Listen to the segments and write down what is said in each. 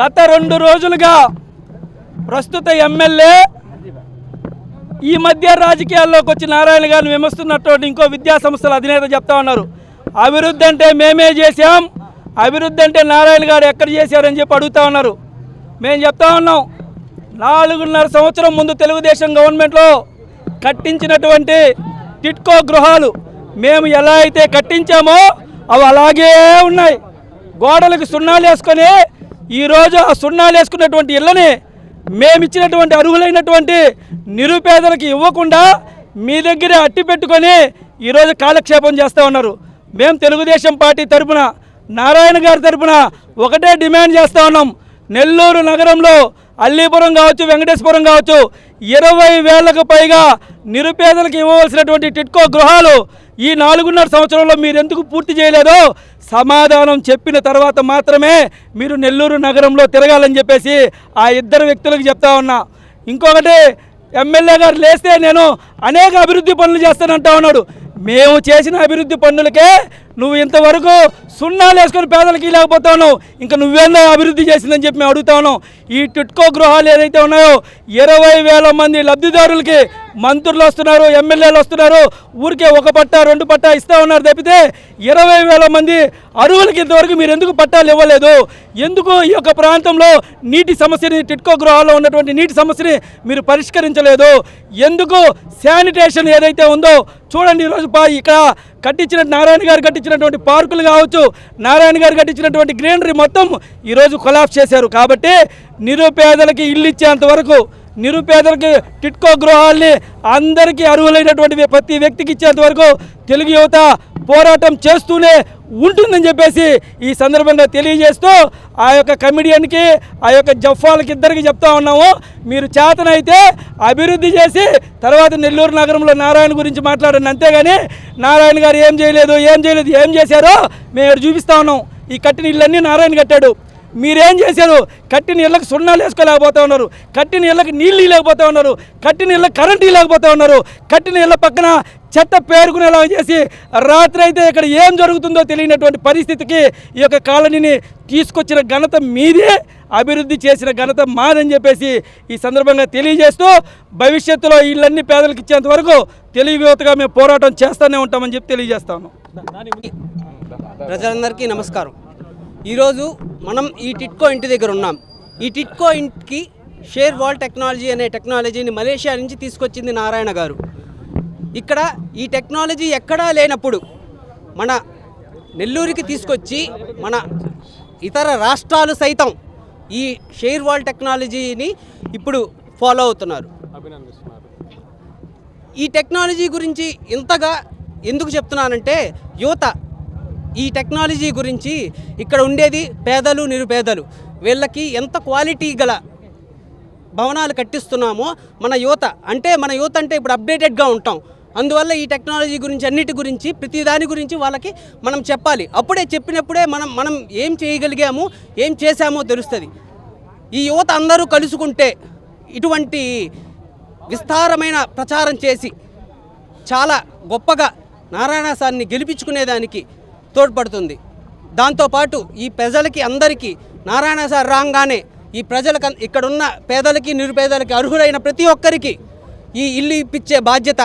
గత రెండు రోజులుగా ప్రస్తుత ఎమ్మెల్యే ఈ మధ్య రాజకీయాల్లోకి వచ్చి నారాయణ గారిని విమర్శిస్తున్నటువంటి ఇంకో విద్యా సంస్థల అధినేత చెప్తా ఉన్నారు. అభివృద్ధి అంటే మేమే చేశాం అభివృద్ధి అంటే నారాయణ గారు ఎక్కడ చేశారని చెప్పి అడుగుతా ఉన్నారు. మేము చెప్తా ఉన్నాం నాలుగున్నర సంవత్సరం ముందు తెలుగుదేశం గవర్నమెంట్లో కట్టించినటువంటి టిట్కో గృహాలు మేము ఎలా అయితే కట్టించామో అవి అలాగే ఉన్నాయి. గోడలకు సున్నాలు వేసుకొని ఈరోజు ఆ సున్నాలు వేసుకున్నటువంటి ఇళ్ళని మేమిచ్చినటువంటి అర్హులైనటువంటి నిరుపేదలకు ఇవ్వకుండా మీ దగ్గరే అట్టి పెట్టుకొని ఈరోజు కాలక్షేపం చేస్తూ ఉన్నారు. మేము తెలుగుదేశం పార్టీ తరపున నారాయణ గారి తరపున ఒకటే డిమాండ్ చేస్తూ ఉన్నాం. నెల్లూరు నగరంలో అల్లీపురం కావచ్చు వెంకటేశ్వరం కావచ్చు ఇరవై వేలకు పైగా నిరుపేదలకు ఇవ్వవలసినటువంటి టిట్కో గృహాలు ఈ నాలుగున్నర సంవత్సరంలో మీరు ఎందుకు పూర్తి చేయలేదో సమాధానం చెప్పిన తర్వాత మాత్రమే మీరు నెల్లూరు నగరంలో తిరగాలని చెప్పేసి ఆ ఇద్దరు వ్యక్తులకు చెప్తా ఉన్నా. ఇంకొకటి ఎమ్మెల్యే గారు లేస్తే నేను అనేక అభివృద్ధి పనులు చేస్తానంటా ఉన్నాడు. మేము చేసిన అభివృద్ధి పనులకే నువ్వు ఇంతవరకు సున్నాలు వేసుకొని పేదలకి లేకపోతావు ఇంకా నువ్వేందో అభివృద్ధి చేసిందని చెప్పి మేము అడుగుతాను ఈ టిట్కో గృహాలు ఏదైతే ఉన్నాయో ఇరవై వేల మంది లబ్ధిదారులకి మంత్రులు వస్తున్నారు ఎమ్మెల్యేలు వస్తున్నారు. ఊరికే ఒక పట్టా రెండు పట్టా ఇస్తా ఉన్నారు తప్పితే ఇరవై వేల మంది అరువులకి ఇంతవరకు మీరు ఎందుకు పట్టాలు ఇవ్వలేదు? ఎందుకు ఈ యొక్క ప్రాంతంలో నీటి సమస్యని టిట్కో గృహాల్లో ఉన్నటువంటి నీటి సమస్యని మీరు పరిష్కరించలేదు? ఎందుకు శానిటేషన్ ఏదైతే ఉందో చూడండి ఈరోజు ఇక్కడ కట్టించిన నారాయణ గారు కట్టించినటువంటి పార్కులు కావచ్చు నారాయణ గారు కట్టించినటువంటి గ్రీనరీ మొత్తం ఈరోజు కొలాప్స్ చేశారు. కాబట్టి నిరుపేదలకి ఇల్లు ఇచ్చేంత వరకు నిరుపేదలకి టిట్కో గృహాల్ని అందరికీ అర్హులైనటువంటి ప్రతి వ్యక్తికి ఇచ్చేంత వరకు తెలుగు యువత పోరాటం చేస్తూనే ఉంటుందని చెప్పేసి ఈ సందర్భంగా తెలియజేస్తూ ఆ యొక్క కమిడియన్కి ఆ యొక్క జఫాలకి ఇద్దరికి చెప్తా ఉన్నాము. మీరు చేతనైతే అభివృద్ధి చేసి తర్వాత నెల్లూరు నగరంలో నారాయణ గురించి మాట్లాడండి. అంతేగాని నారాయణ గారు ఏం చేయలేదు ఏం చేయలేదు ఏం చేశారో మేము చూపిస్తా ఉన్నాం. ఈ కట్టిన ఇళ్ళన్నీ నారాయణ కట్టాడు. మీరేం చేశారు? కట్టిన ఇళ్ళకి సున్నాలు వేసుకోలేకపోతా ఉన్నారు. కట్టిన ఇళ్ళకి నీళ్ళు లేకపోతా ఉన్నారు. కట్టిన ఇళ్ళకి కరెంట్ ఇవ్వలేకపోతూ ఉన్నారు. కట్టిన ఇళ్ళ పక్కన చెత్త పేరుకునేలా చేసి రాత్రి అయితే ఇక్కడ ఏం జరుగుతుందో తెలియనటువంటి పరిస్థితికి ఈ యొక్క కాలనీని తీసుకొచ్చిన ఘనత మీదే అభివృద్ధి చేసిన ఘనత మాదని చెప్పేసి ఈ సందర్భంగా తెలియజేస్తూ భవిష్యత్తులో ఇళ్ళన్ని పేదలకు ఇచ్చేంత వరకు తెలుగు యువతగా మేము పోరాటం చేస్తూనే ఉంటామని చెప్పి తెలియజేస్తాను. ప్రజలందరికీ నమస్కారం. ఈరోజు మనం ఈ టిట్కో ఇంటి దగ్గర ఉన్నాం. ఈ టిట్కో ఇంటికి షేర్ వాల్ టెక్నాలజీ అనే టెక్నాలజీని మలేషియా నుంచి తీసుకొచ్చింది నారాయణ గారు. ఇక్కడ ఈ టెక్నాలజీ ఎక్కడా లేనప్పుడు మన నెల్లూరుకి తీసుకొచ్చి మన ఇతర రాష్ట్రాలు సైతం ఈ షేర్ వాల్ టెక్నాలజీని ఇప్పుడు ఫాలో అవుతున్నారు. ఈ టెక్నాలజీ గురించి ఇంతగా ఎందుకు చెప్తున్నానంటే యువత ఈ టెక్నాలజీ గురించి ఇక్కడ ఉండేది పేదలు నిరుపేదలు. వీళ్ళకి ఎంత క్వాలిటీ గల భవనాలు కట్టిస్తున్నామో మన యువత. అంటే మన యువత అంటే ఇప్పుడు అప్డేటెడ్గా ఉంటాం. అందువల్ల ఈ టెక్నాలజీ గురించి అన్నిటి గురించి ప్రతి దాని గురించి వాళ్ళకి మనం చెప్పాలి. అప్పుడే చెప్పినప్పుడే మనం మనం ఏం చేయగలిగాము ఏం చేశామో తెలుస్తుంది. ఈ యువత అందరూ కలుసుకుంటే ఇటువంటి విస్తారమైన ప్రచారం చేసి చాలా గొప్పగా నారాయణ సార్ని గెలిపించుకునేదానికి తోడ్పడుతుంది. దాంతోపాటు ఈ ప్రజలకి అందరికీ నారాయణ సార్ రాగానే ఈ ప్రజలకు ఇక్కడున్న పేదలకి నిరుపేదలకి అర్హులైన ప్రతి ఒక్కరికి ఈ ఇల్లు ఇప్పించే బాధ్యత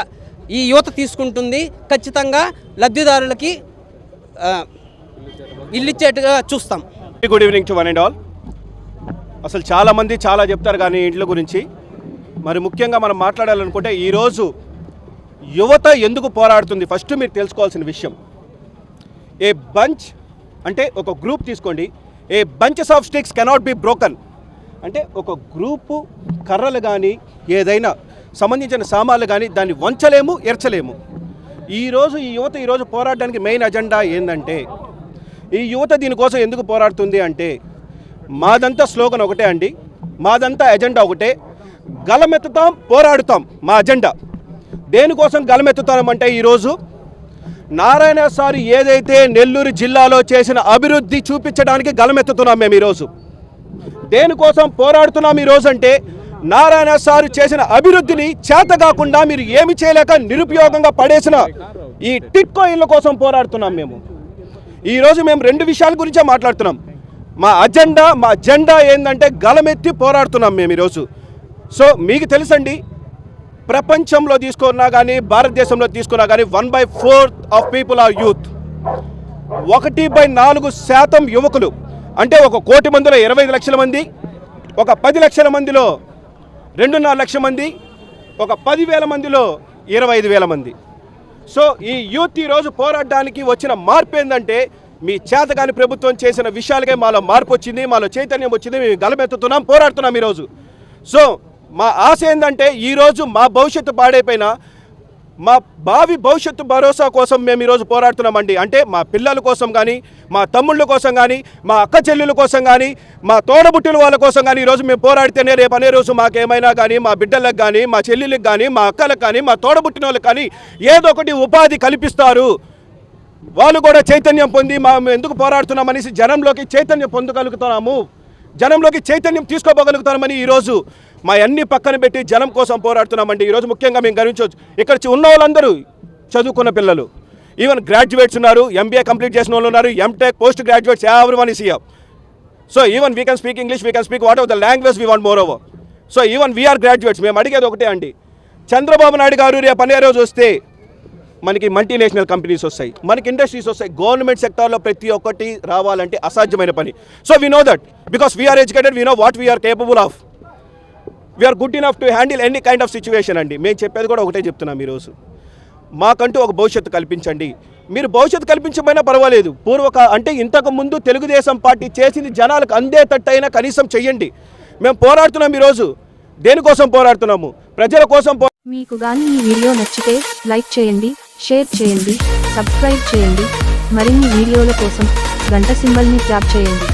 ఈ యువత తీసుకుంటుంది. ఖచ్చితంగా లబ్ధిదారులకి ఇల్లిచ్చేట్టుగా ఇల్లు ఇచ్చేట్టుగా చూస్తాం. Good evening to one and all అసలు చాలామంది చాలా చెప్తారు కానీ ఇంట్ల గురించి. మరి ముఖ్యంగా మనం మాట్లాడాలనుకుంటే ఈరోజు యువత ఎందుకు పోరాడుతుంది? ఫస్ట్ మీరు తెలుసుకోవాల్సిన విషయం. ఏ బంచ్ అంటే ఒక గ్రూప్ తీసుకోండి. A bunches of sticks cannot be broken. అంటే ఒక గ్రూపు కర్రలు కానీ ఏదైనా సంబంధించిన సామాన్లు కానీ దాన్ని వంచలేము ఎర్చలేము. ఈరోజు ఈ యువత ఈరోజు పోరాడడానికి మెయిన్ అజెండా ఏంటంటే ఈ యువత దీనికోసం ఎందుకు పోరాడుతుంది అంటే మాదంతా స్లోగన్ ఒకటే అండి. మాదంతా ఎజెండా ఒకటే. గలమెత్తుతాం పోరాడుతాం మా అజెండా. దేనికోసం గలమెత్తుతామంటే ఈరోజు నారాయణ సారి ఏదైతే నెల్లూరు జిల్లాలో చేసిన అభివృద్ధి చూపించడానికి గలమెత్తుతున్నాం మేము ఈరోజు. దేనికోసం పోరాడుతున్నాం ఈరోజు అంటే నారాయణ సారు చేసిన అభివృద్ధిని చేత కాకుండా మీరు ఏమి చేయలేక నిరుపయోగంగా పడేసిన ఈ టిట్కో ఇళ్ళ కోసం పోరాడుతున్నాం మేము. ఈరోజు మేము రెండు విషయాల గురించే మాట్లాడుతున్నాం. మా అజెండా మా జెండా ఏంటంటే గలమెత్తి పోరాడుతున్నాం మేము ఈరోజు. సో మీకు తెలుసండి ప్రపంచంలో తీసుకున్నా కానీ భారతదేశంలో తీసుకున్నా కానీ one by fourth of people are youth ఒకటి బై నాలుగు శాతం యువకులు. అంటే ఒక కోటి మందిలో ఇరవై లక్షల మంది ఒక పది లక్షల మందిలో రెండున్నర లక్షల మంది ఒక పదివేల మందిలో ఇరవై ఐదు వేల మంది. సో ఈ యూత్ ఈరోజు పోరాడడానికి వచ్చిన మార్పు ఏంటంటే మీ చేతగాని ప్రభుత్వం చేసిన విషయాలకే మాలో మార్పు వచ్చింది మాలో చైతన్యం వచ్చింది మేము గలమెత్తుతున్నాం పోరాడుతున్నాం ఈరోజు సో మా ఆశ ఏంటంటే ఈరోజు మా భవిష్యత్తు పాడైపోయినా మా భావి భవిష్యత్తు భరోసా కోసం మేము ఈరోజు పోరాడుతున్నామండి. అంటే మా పిల్లల కోసం కానీ మా తమ్ముళ్ళ కోసం కానీ మా అక్క చెల్లెల కోసం కానీ మా తోడబుట్టిన వాళ్ళ కోసం కానీ ఈరోజు మేము పోరాడితేనే రేపు అనే రోజు మాకేమైనా కానీ మా బిడ్డలకు కానీ మా చెల్లెళ్ళకి కానీ మా అక్కలకు కానీ మా తోడబుట్టిన వాళ్ళకి కానీ ఏదో ఒకటి ఉపాధి కల్పిస్తారు. వాళ్ళు కూడా చైతన్యం పొంది మా మేము ఎందుకు పోరాడుతున్నాం అనేసి జనంలోకి చైతన్యం పొందగలుగుతున్నాము. జనంలోకి చైతన్యం తీసుకోపోగలుగుతామని ఈరోజు మా అన్ని పక్కన పెట్టి జనం కోసం పోరాడుతున్నామండి. ఈరోజు ముఖ్యంగా మేము గమనించవచ్చు ఇక్కడ ఉన్న వాళ్ళందరూ చదువుకున్న పిల్లలు. ఈవెన్ గ్రాడ్యుయేట్స్ ఉన్నారు ఎంబీఏ కంప్లీట్ చేసిన వాళ్ళు ఉన్నారు MTech post graduates every one is so even we can speak English we can speak what of the language we want moreover so even we are graduates మేము అడిగేది ఒకటే అండి. చంద్రబాబు నాయుడు గారు రేపు అనే రోజు వస్తే మనకి మల్టీనేషనల్ కంపెనీస్ వస్తాయి. మనకి ఇండస్ట్రీస్ వస్తాయి. గవర్నమెంట్ సెక్టార్లో ప్రతి ఒక్కటి రావాలంటే అసాధ్యమైన పని. So we know that because we are educated we know what we are capable of we are good enough to handle any kind of situation అండి. మేము చెప్పేది కూడా ఒకటే చెప్తున్నాం ఈరోజు. మాకంటూ ఒక భవిష్యత్తు కల్పించండి. మీరు భవిష్యత్తు కల్పించమైనా పర్వాలేదు. పూర్వక అంటే ఇంతకు ముందు తెలుగుదేశం పార్టీ చేసింది జనాలకు అందేటట్టయినా కనీసం చెయ్యండి. మేము పోరాడుతున్నాం ఈరోజు. దేనికోసం పోరాడుతున్నాము? ప్రజల కోసం మీకు గాని ఈ వీడియో నచ్చితే లైక్ చేయండి షేర్ చేయండి సబ్స్క్రైబ్ చేయండి. మరిన్ని వీడియోల కోసం గంట సింబల్ని ట్యాప్ చేయండి.